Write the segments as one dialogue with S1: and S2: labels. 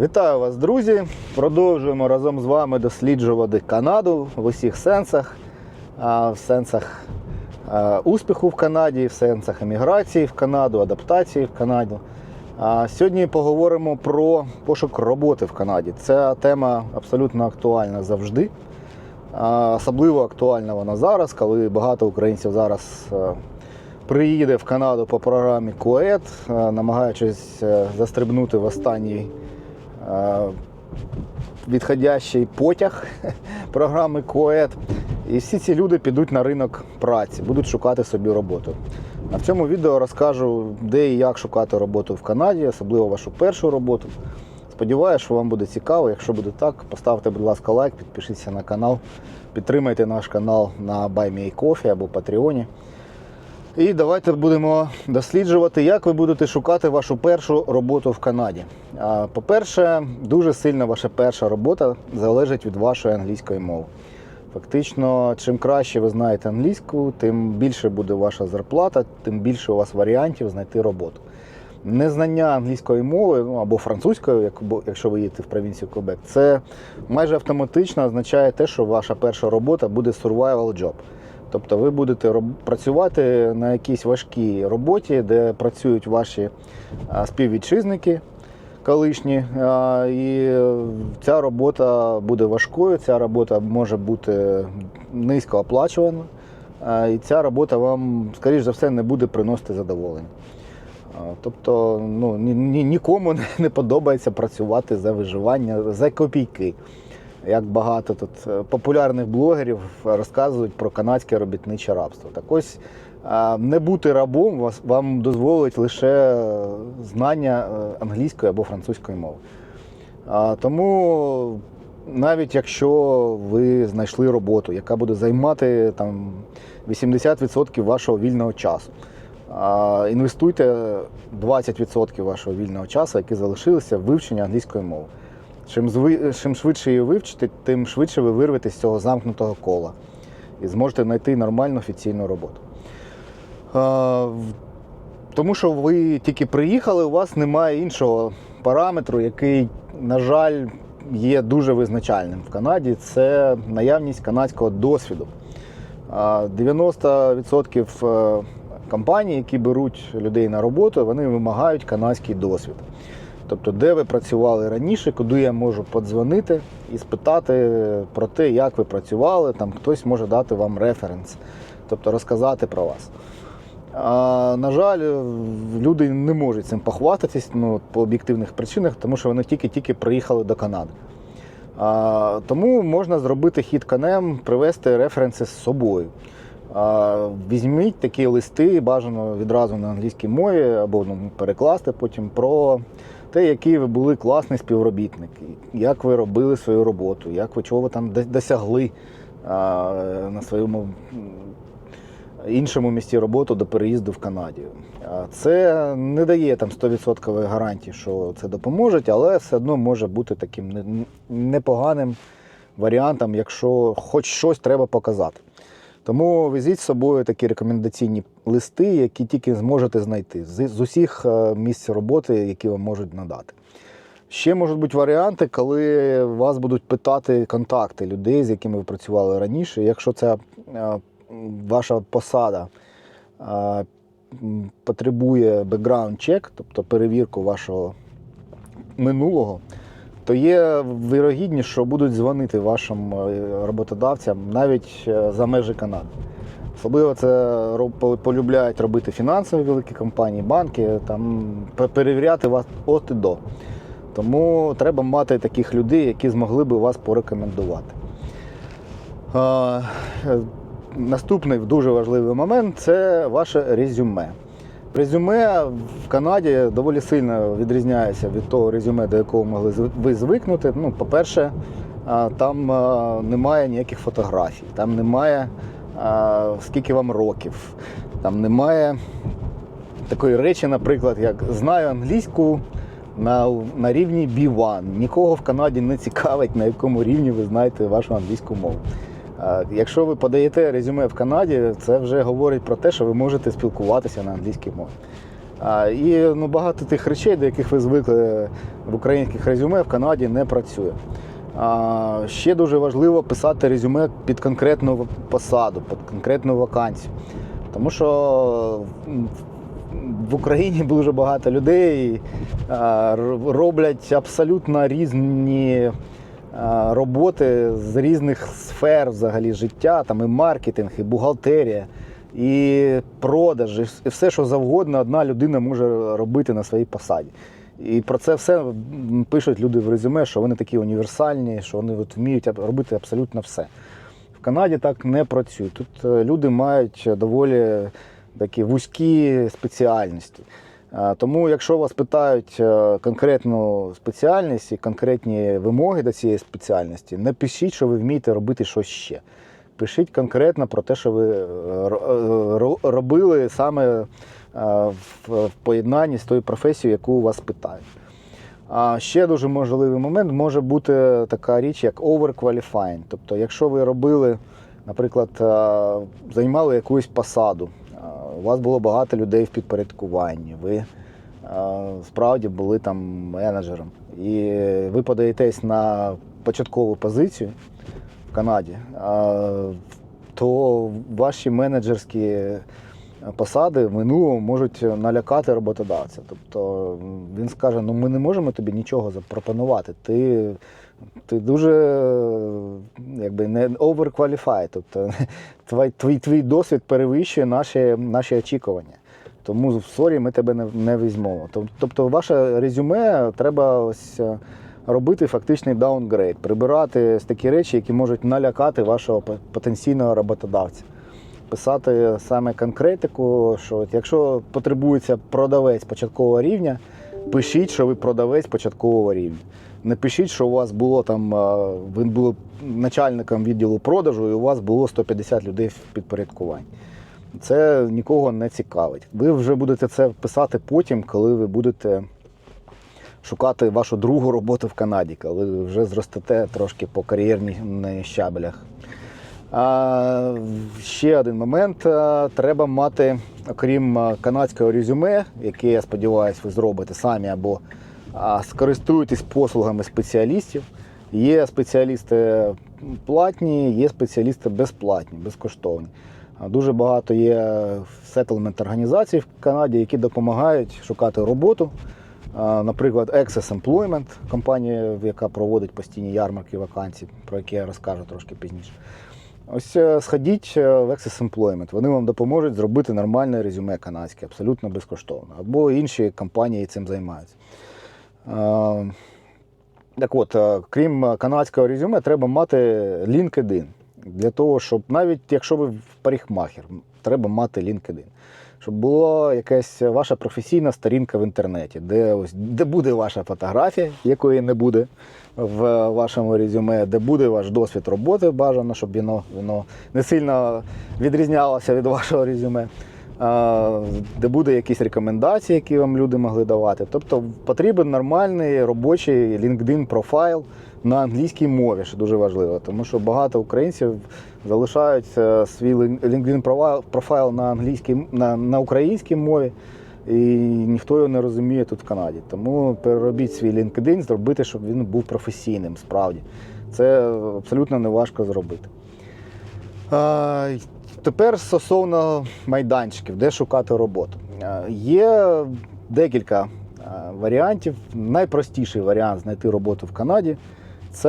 S1: Вітаю вас, друзі! Продовжуємо разом з вами досліджувати Канаду в усіх сенсах, в сенсах успіху в Канаді, в сенсах еміграції в Канаду, адаптації в Канаду. Сьогодні поговоримо про пошук роботи в Канаді. Ця тема абсолютно актуальна завжди. Особливо актуальна вона зараз, коли багато українців зараз приїде в Канаду по програмі е, намагаючись е, застрибнути в останній відходящий потяг програми КОЕД. І всі ці люди підуть на ринок праці, будуть шукати собі роботу. А в цьому відео розкажу, де і як шукати роботу в Канаді, особливо вашу першу роботу. Сподіваюся, що вам буде цікаво. Якщо буде так, поставте, будь ласка, лайк, підпишіться на канал, підтримайте наш канал на BuyMeACoffee або Patreon. І давайте будемо досліджувати, як ви будете шукати вашу першу роботу в Канаді. По-перше, дуже сильно ваша перша робота залежить від вашої англійської мови. Фактично, чим краще ви знаєте англійську, тим більше буде ваша зарплата, тим більше у вас варіантів знайти роботу. Незнання англійської мови ну, або французької, якщо ви їдете в провінцію Квебек, це майже автоматично означає те, що ваша перша робота буде survival job. Тобто ви будете працювати на якійсь важкій роботі, де працюють ваші співвітчизники колишні. І ця робота буде важкою, ця робота може бути низько оплачувана. І ця робота вам, скоріш за все, не буде приносити задоволення. Тобто ну, ні, ні, нікому не подобається працювати за виживання, за копійки. Як багато тут е, популярних блогерів розказують про канадське робітниче рабство. Так ось е, не бути рабом вам дозволить лише е, знання англійської або французької мови. Тому навіть якщо ви знайшли роботу, яка буде займати там 80% вашого вільного часу, інвестуйте 20% вашого вільного часу, які залишилися в вивчення англійської мови. Чим, зви... чим швидше її вивчите, тим швидше ви вирветесь з цього замкнутого кола і зможете знайти нормальну офіційну роботу. А, тому що ви тільки приїхали, у вас немає іншого параметру, який, на жаль, є дуже визначальним в Канаді. Це наявність канадського досвіду. А, 90% е, компаній, які беруть людей на роботу, вони вимагають канадський досвід. Тобто, де ви працювали раніше, куди я можу подзвонити і спитати про те, як ви працювали, там хтось може дати вам референс, тобто розказати про вас. А, на жаль, люди не можуть цим похвастатись ну, по об'єктивних причинах, тому що вони тільки-тільки приїхали до Канади. А, тому можна зробити хід конем, привезти референси з собою. А, візьміть такі листи, бажано відразу на англійській мові, або ну, перекласти потім про те, який ви були класний співробітник, як ви робили свою роботу, як ви чого ви там досягли а, на своєму іншому місці роботи до переїзду в Канаді. Це не дає там 100% гарантії, що це допоможе, але все одно може бути таким непоганим варіантом, якщо хоч щось треба показати. Тому везіть з собою такі рекомендаційні листи, які тільки зможете знайти з, усіх е, місць роботи, які вам можуть надати. Ще можуть бути варіанти, коли вас будуть питати контакти людей, з якими ви працювали раніше. Якщо це е, ваша посада е, потребує бекграунд чек, тобто перевірку вашого минулого, то є вірогідність, що будуть дзвонити вашим е, роботодавцям навіть е, за межі Канади. Особливо це полюбляють робити фінансові великі компанії, банки, там перевіряти вас от і до. Тому треба мати таких людей, які змогли би вас порекомендувати. Е, Наступний дуже важливий момент це ваше резюме. Резюме в Канаді доволі сильно відрізняється від того резюме, до якого могли ви звикнути. Ну, по-перше, там немає ніяких фотографій, там немає скільки вам років, там немає такої речі, наприклад, як знаю англійську на, на рівні B1. Нікого в Канаді не цікавить, на якому рівні ви знаєте вашу англійську мову. А, Якщо ви подаєте резюме в Канаді, це вже говорить про те, що ви можете спілкуватися на англійській мові. І ну, багато тих речей, до яких ви звикли в українських резюме, в Канаді не працює. А, Ще дуже важливо писати резюме під конкретну посаду, під конкретну вакансію. Тому що в Україні дуже багато людей роблять абсолютно різні роботи з різних сфер взагалі життя, там і маркетинг, і бухгалтерія, і продаж, і все, що завгодно, одна людина може робити на своїй посаді. І про це все пишуть люди в резюме, що вони такі універсальні, що вони от вміють робити абсолютно все. В Канаді так не працює. Тут е, люди мають доволі такі вузькі спеціальності. А, Тому, якщо вас питають е, конкретну спеціальність і конкретні вимоги до цієї спеціальності, не пишіть, що ви вмієте робити щось ще. Пишіть конкретно про те, що ви е, ро- е, ро- робили саме е, в поєднанні з тою професією, яку у вас питають. А ще дуже важливий момент може бути така річ, як overqualifying. Тобто, якщо ви робили, наприклад, е, займали якусь посаду, е, у вас було багато людей в підпорядкуванні, ви е, справді були там менеджером, і ви подаєтесь на початкову позицію в Канаді, е, то ваші менеджерські посади в минулому можуть налякати роботодавця. Тобто він скаже: ну ми не можемо тобі нічого запропонувати. Ти, ти дуже якби, не overqualified. Тобто твій, твій, твій досвід перевищує наші, наші очікування. Тому сорі, ми тебе не, не візьмемо. Тобто, ваше резюме треба ось е, робити фактичний даунгрейд, прибирати такі речі, які можуть налякати вашого потенційного роботодавця. Писати саме конкретику, що якщо потребується продавець початкового рівня, пишіть, що ви продавець початкового рівня. Не пишіть, що у вас було там, ви були начальником відділу продажу, і у вас було 150 людей в підпорядкуванні. Це нікого не цікавить. Ви вже будете це писати потім, коли ви будете шукати вашу другу роботу в Канаді, коли ви вже зростете трошки по кар'єрних щаблях. Ще один момент. Треба мати, окрім канадського резюме, яке, я сподіваюся, ви зробите самі або скористуєтесь послугами спеціалістів. Є спеціалісти платні, є спеціалісти безплатні, безкоштовні. Дуже багато є сеттлмент організацій в Канаді, які допомагають шукати роботу. Наприклад, Access Employment, компанія, яка проводить постійні ярмарки вакансій, про які я розкажу трошки пізніше. Ось е, сходіть е, в Access Employment, вони вам допоможуть зробити нормальне резюме канадське, абсолютно безкоштовно. Або інші компанії цим займаються. Е, Так от, крім канадського резюме, треба мати LinkedIn. Для того, щоб навіть якщо ви парикмахер, треба мати LinkedIn. Щоб була якась ваша професійна сторінка в інтернеті, де, ось, де буде ваша фотографія, якої не буде в вашому резюме, де буде ваш досвід роботи, бажано, щоб воно, воно не сильно відрізнялося від вашого резюме. Де буде якісь рекомендації, які вам люди могли давати. Тобто потрібен нормальний робочий LinkedIn профайл на англійській мові, що дуже важливо, тому що багато українців залишають свій LinkedIn профайл- на англійській на, на українській мові, і ніхто його не розуміє тут в Канаді. Тому переробіть свій LinkedIn, зробити, щоб він був професійним справді. Це абсолютно не важко зробити. Тепер стосовно майданчиків, де шукати роботу. Є декілька варіантів. Найпростіший варіант знайти роботу в Канаді це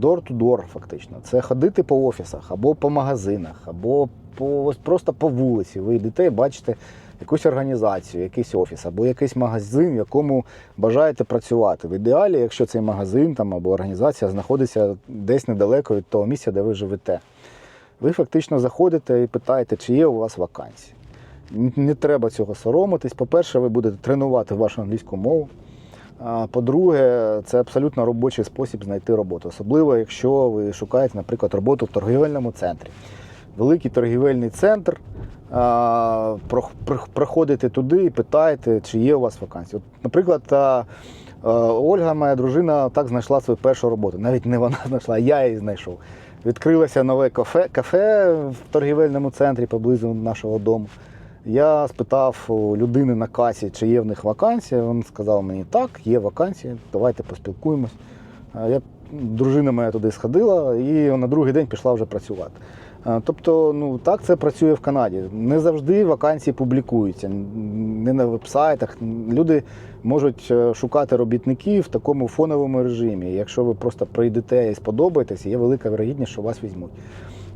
S1: door-to-door, фактично. Це ходити по офісах або по магазинах, або по, просто по вулиці. Ви йдете і бачите якусь організацію, якийсь офіс, або якийсь магазин, в якому бажаєте працювати. В ідеалі, якщо цей магазин там, або організація знаходиться десь недалеко від того місця, де ви живете. Ви фактично заходите і питаєте, чи є у вас вакансії. Не треба цього соромитись. По-перше, ви будете тренувати вашу англійську мову. По-друге, це абсолютно робочий спосіб знайти роботу, особливо якщо ви шукаєте, наприклад, роботу в торгівельному центрі. Великий торгівельний центр. Приходите туди і питаєте, чи є у вас вакансії. От, наприклад, Ольга, моя дружина, так знайшла свою першу роботу. Навіть не вона знайшла, а я її знайшов. Відкрилося нове кафе, кафе в торгівельному центрі поблизу нашого дому. Я спитав у людини на касі, чи є в них вакансія. Він сказав мені, так, є вакансія, давайте поспілкуємось. Я, дружина моя туди сходила і на другий день пішла вже працювати. Тобто, ну так це працює в Канаді. Не завжди вакансії публікуються, не на вебсайтах. Люди можуть е, шукати робітників в такому фоновому режимі. Якщо ви просто прийдете і сподобаєтесь, є велика вірогідність, що вас візьмуть.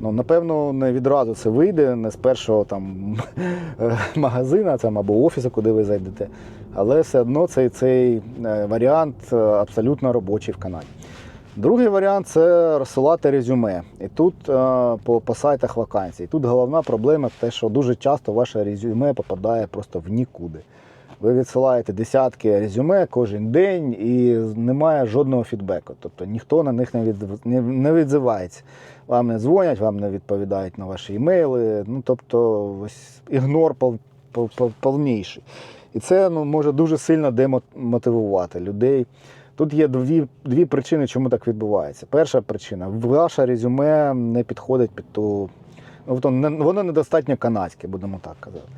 S1: Ну, напевно, не відразу це вийде, не з першого там магазина там, або офісу, куди ви зайдете. Але все одно цей, цей е, варіант е, абсолютно робочий в Канаді. Другий варіант це розсилати резюме. І тут е, по, по сайтах вакансій. Тут головна проблема те, що дуже часто ваше резюме попадає просто в нікуди. Ви відсилаєте десятки резюме кожен день і немає жодного фідбеку. Тобто ніхто на них не, від, не, відзивається. Вам не дзвонять, вам не відповідають на ваші імейли. Ну тобто ось ігнор пов, пов, пов, повніший. І це ну, може дуже сильно демотивувати людей. Тут є дві, дві причини, чому так відбувається. Перша причина ваше резюме не підходить під ту. Ну, воно недостатньо канадське, будемо так казати.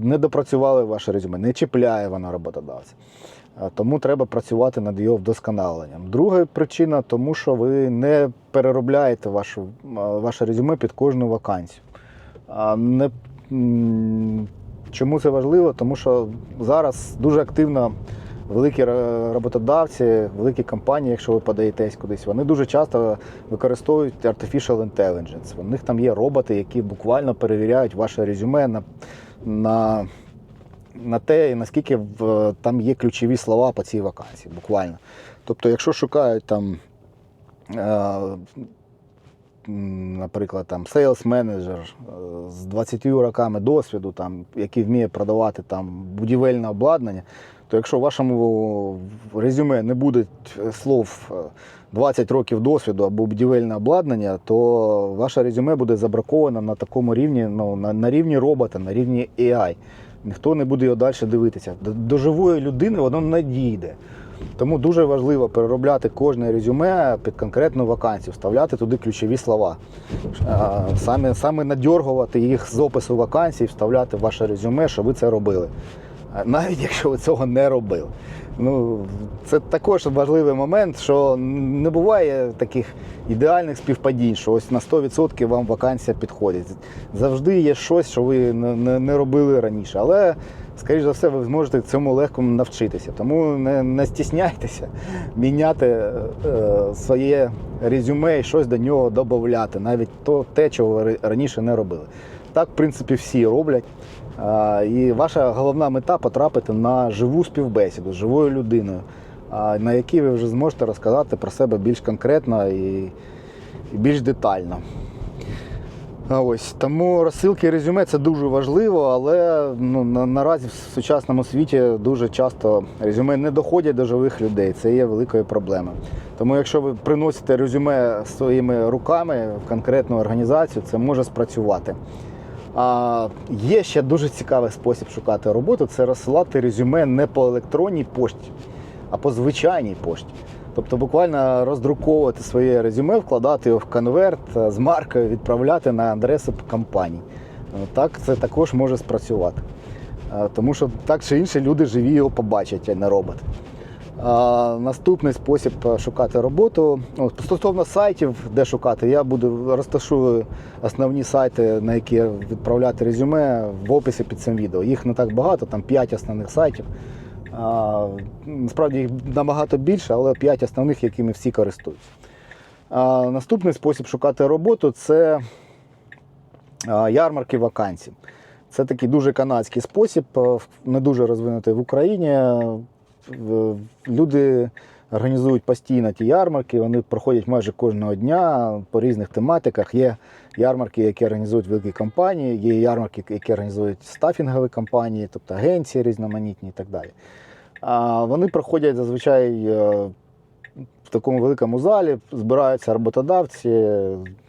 S1: Не допрацювали ваше резюме, не чіпляє воно роботодавця. Тому треба працювати над його вдосконаленням. Друга причина, тому що ви не переробляєте вашу, ваше резюме під кожну вакансію. Не, чому це важливо? Тому що зараз дуже активно великі роботодавці, великі компанії, якщо ви подаєтесь кудись, вони дуже часто використовують artificial intelligence. У них там є роботи, які буквально перевіряють ваше резюме на, на, на те, наскільки в, там є ключові слова по цій вакансії. Буквально. Тобто, якщо шукають там. Е, Наприклад, там sales менеджер з 20 роками досвіду, там, який вміє продавати там будівельне обладнання, то якщо в вашому резюме не буде слов е, 20 років досвіду або будівельне обладнання, то ваше резюме буде забраковано на такому рівні, ну, на, на рівні робота, на рівні AI. Ніхто не буде його далі дивитися. До, до живої людини воно не дійде. Тому дуже важливо переробляти кожне резюме під конкретну вакансію, вставляти туди ключові слова. Саме, саме надьоргувати їх з опису вакансій, вставляти в ваше резюме, що ви це робили. Навіть якщо ви цього не робили. Ну, це також важливий момент, що не буває таких ідеальних співпадінь, що ось на 100% вам вакансія підходить. Завжди є щось, що ви не робили раніше. Але, скоріш за все, ви зможете цьому легко навчитися. Тому не, не стісняйтеся міняти е, своє резюме і щось до нього додати, навіть то, те, чого ви раніше не робили. Так, в принципі, всі роблять. І ваша головна мета потрапити на живу співбесіду з живою людиною, на якій ви вже зможете розказати про себе більш конкретно і, і більш детально. Ось тому розсилки резюме це дуже важливо, але ну, на, наразі в сучасному світі дуже часто резюме не доходять до живих людей. Це є великою проблемою. Тому якщо ви приносите резюме своїми руками в конкретну організацію, це може спрацювати. А, є ще дуже цікавий спосіб шукати роботу це розсилати резюме не по електронній пошті, а по звичайній пошті. Тобто буквально роздруковувати своє резюме, вкладати його в конверт е, з маркою, відправляти на адресу компанії. Е, Так це також може спрацювати. Е, Тому що так чи інше люди живі його побачать, а не роботи. Наступний спосіб е, шукати роботу. О, Стосовно сайтів, де шукати, я буду розташую основні сайти, на які відправляти резюме в описі під цим відео. Їх не так багато, там 5 основних сайтів. А, Насправді їх набагато більше, але 5 основних, якими всі користуються. А, Наступний спосіб шукати роботу це ярмарки вакансій. Це такий дуже канадський спосіб, е, не дуже розвинутий в Україні. Люди організують постійно ті ярмарки, вони проходять майже кожного дня по різних тематиках. Є ярмарки, які організують великі компанії, є ярмарки, які організують стафінгові компанії, тобто агенції різноманітні і так далі. А вони проходять зазвичай е, в такому великому залі, збираються роботодавці,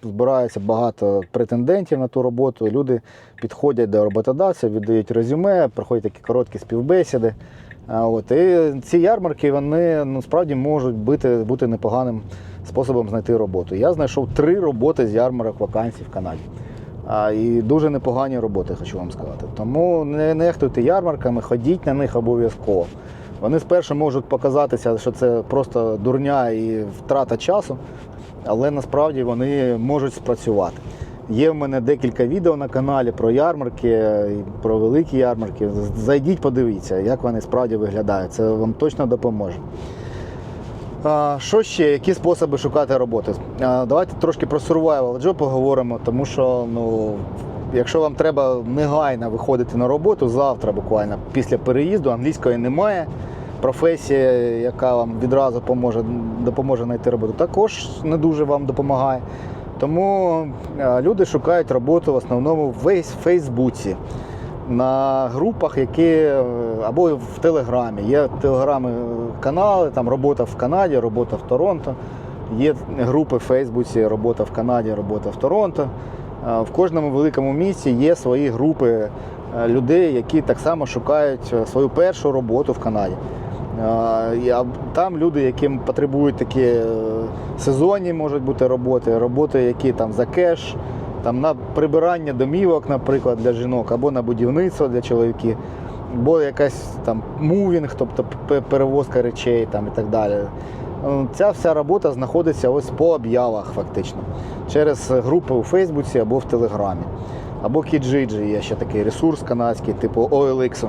S1: збирається багато претендентів на ту роботу. Люди підходять до роботодавця, віддають резюме, проходять такі короткі співбесіди. От, і ці ярмарки вони ну, справді можуть бути, бути непоганим способом знайти роботу. Я знайшов три роботи з ярмарок вакансій в Канаді. А, і дуже непогані роботи, хочу вам сказати. Тому не нехтуйте ярмарками, ходіть на них обов'язково. Вони спершу можуть показатися, що це просто дурня і втрата часу, але насправді вони можуть спрацювати. Є в мене декілька відео на каналі про ярмарки, про великі ярмарки. Зайдіть, подивіться, як вони справді виглядають. Це вам точно допоможе. Що ще? Які способи шукати роботи? Давайте трошки про survival job поговоримо, тому що ну, якщо вам треба негайно виходити на роботу, завтра буквально після переїзду, англійської немає. Професія, яка вам відразу поможе, допоможе знайти роботу, також не дуже вам допомагає. Тому е, люди шукають роботу в основному в Фейсбуці на групах, які е, або в Телеграмі. Є телеграми канали, там робота в Канаді, робота в Торонто. Є групи в Фейсбуці, робота в Канаді, робота в Торонто. Е, В кожному великому місті є свої групи е, людей, які так само шукають е, свою першу роботу в Канаді. Там люди, які потребують такі е, сезонні можуть бути роботи, роботи, які там за кеш, там на прибирання домівок, наприклад, для жінок, або на будівництво для чоловіків, або якась там мувінг, тобто перевозка речей там, і так далі. Е, Ця вся робота знаходиться ось по об'явах, фактично, через групи у Фейсбуці або в Телеграмі. Або Kijiji є ще такий ресурс канадський, типу OLX.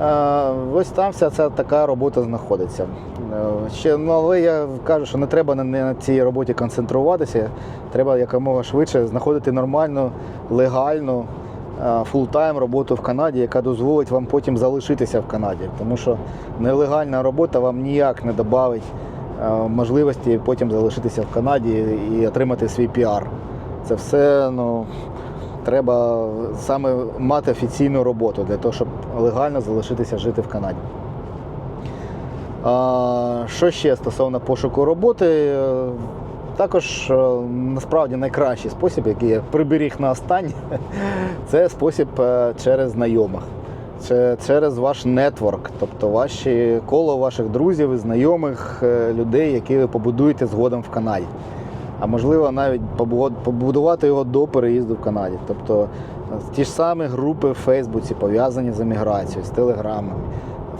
S1: Е, Ось там вся ця така робота знаходиться. Е, Ще, ну, але я кажу, що не треба на, на цій роботі концентруватися. Треба якомога швидше знаходити нормальну, легальну, е, фултайм роботу в Канаді, яка дозволить вам потім залишитися в Канаді. Тому що нелегальна робота вам ніяк не додавить е, можливості потім залишитися в Канаді і отримати свій піар. Це все ну, треба саме мати офіційну роботу для того, щоб легально залишитися жити в Канаді. Що ще стосовно пошуку роботи? Е, Також е, насправді найкращий спосіб, який я приберіг на останній, це спосіб е, через знайомих. Це через ваш нетворк, тобто ваші коло ваших друзів і знайомих людей, які ви побудуєте згодом в Канаді. А можливо навіть побудувати його до переїзду в Канаді. Тобто е, ті ж самі групи в Фейсбуці пов'язані з еміграцією, з телеграмами,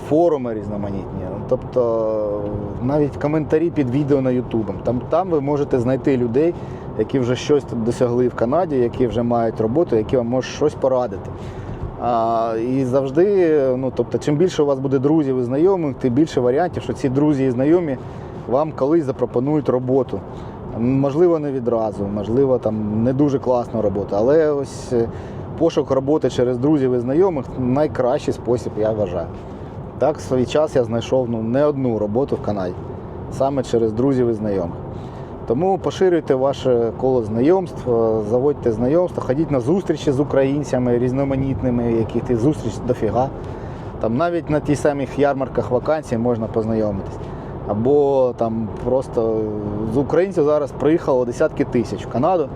S1: форуми різноманітні. Тобто е, навіть коментарі під відео на Ютубом. Там, там ви можете знайти людей, які вже щось тут досягли в Канаді, які вже мають роботу, які вам можуть щось порадити. А, і завжди, ну тобто, чим більше у вас буде друзів і знайомих, тим більше варіантів, що ці друзі і знайомі вам колись запропонують роботу. Можливо, не відразу, можливо, там не дуже класну роботу, але ось е, пошук роботи через друзів і знайомих найкращий спосіб, я вважаю. Так, в свій час я знайшов ну, не одну роботу в Канаді, саме через друзів і знайомих. Тому поширюйте ваше коло знайомств, е, заводьте знайомства, ходіть на зустрічі з українцями різноманітними, яких ти зустріч дофіга. Там навіть на тих самих ярмарках вакансій можна познайомитись. Або там просто з українців зараз приїхало десятки тисяч в Канаду,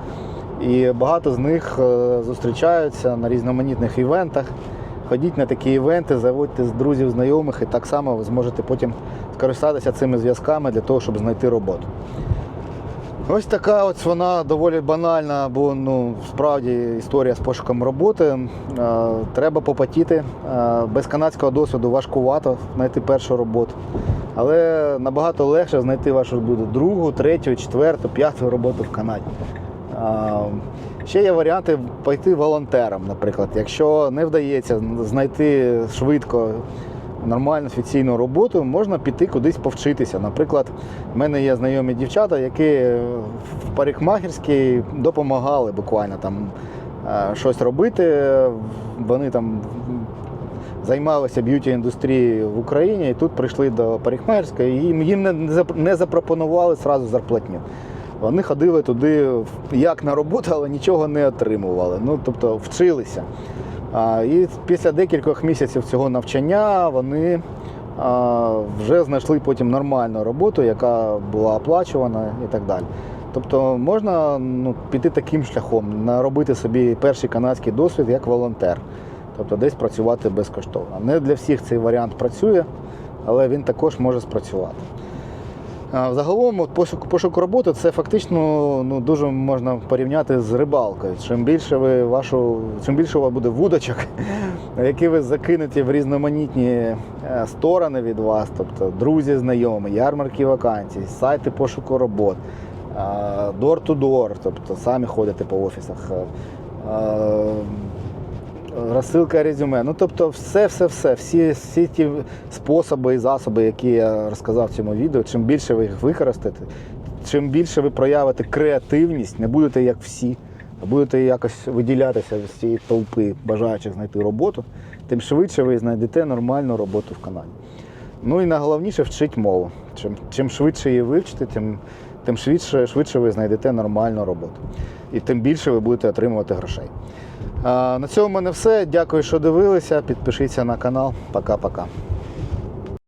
S1: і багато з них е, зустрічаються на різноманітних івентах. Ходіть на такі івенти, заводьте з друзів, знайомих, і так само ви зможете потім скористатися цими зв'язками для того, щоб знайти роботу. Ось така ось вона доволі банальна, бо ну, справді історія з пошуком роботи. Е, Треба попотіти. Е, Без канадського досвіду важкувато знайти першу роботу. Але набагато легше знайти вашу буде другу, третю, четверту, п'яту роботу в Канаді. Е, Ще є варіанти пойти волонтером, наприклад. Якщо не вдається знайти швидко нормальну офіційну роботу, можна піти кудись повчитися. Наприклад, в мене є знайомі дівчата, які в парикмахерській допомагали буквально там е, щось робити. Вони там займалися б'юті індустрією в Україні і тут прийшли до парикмахерської, і їм, не, зап- запропонували зразу зарплатню. Вони ходили туди як на роботу, але нічого не отримували. Ну, тобто вчилися. І після декількох місяців цього навчання вони вже знайшли потім нормальну роботу, яка була оплачувана і так далі. Тобто можна ну, піти таким шляхом, наробити собі перший канадський досвід як волонтер. Тобто десь працювати безкоштовно. Не для всіх цей варіант працює, але він також може спрацювати. Загалом от пошук, пошук роботи це фактично ну, дуже можна порівняти з рибалкою. Чим більше ви вашу, чим більше у вас буде вудочок, які ви закинете в різноманітні е, сторони від вас, тобто друзі, знайомі, ярмарки вакансій, сайти пошуку робот, door-to-door, тобто самі ходите по офісах. Розсилка резюме. Ну, тобто, все, все, все, всі, всі ті способи і засоби, які я розказав в цьому відео, чим більше ви їх використаєте, чим більше ви проявите креативність, не будете як всі, а будете якось виділятися з цієї толпи бажаючих знайти роботу, тим швидше ви знайдете нормальну роботу в Канаді. Ну і найголовніше вчить мову. Чим, чим швидше її вивчите, тим, тим швидше, швидше ви знайдете нормальну роботу. І тим більше ви будете отримувати грошей. На цьому в мене все. Дякую, що дивилися. Підпишіться на канал. Пока-пока.